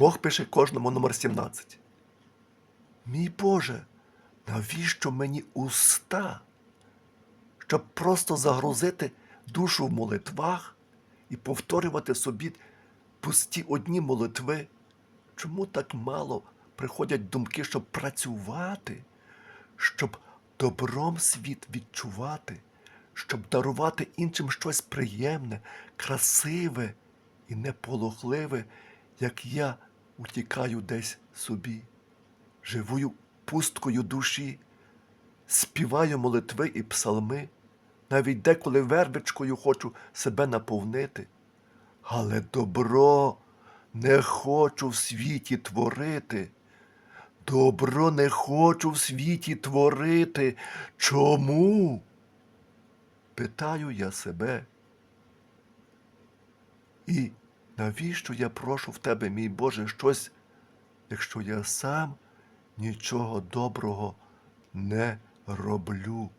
Бог пише кожному номер 17. Мій Боже, навіщо мені уста? Щоб просто загрузити душу в молитвах і повторювати собі пусті одні молитви. Чому так мало приходять думки, щоб працювати, щоб добром світ відчувати, щоб дарувати іншим щось приємне, красиве і неполохливе, як я утікаю десь собі, живую пусткою душі, співаю молитви і псалми, навіть деколи вербичкою хочу себе наповнити. Але добро не хочу в світі творити. Добро не хочу в світі творити. Чому? Питаю я себе. І навіщо я прошу в тебе, мій Боже, щось, якщо я сам нічого доброго не роблю?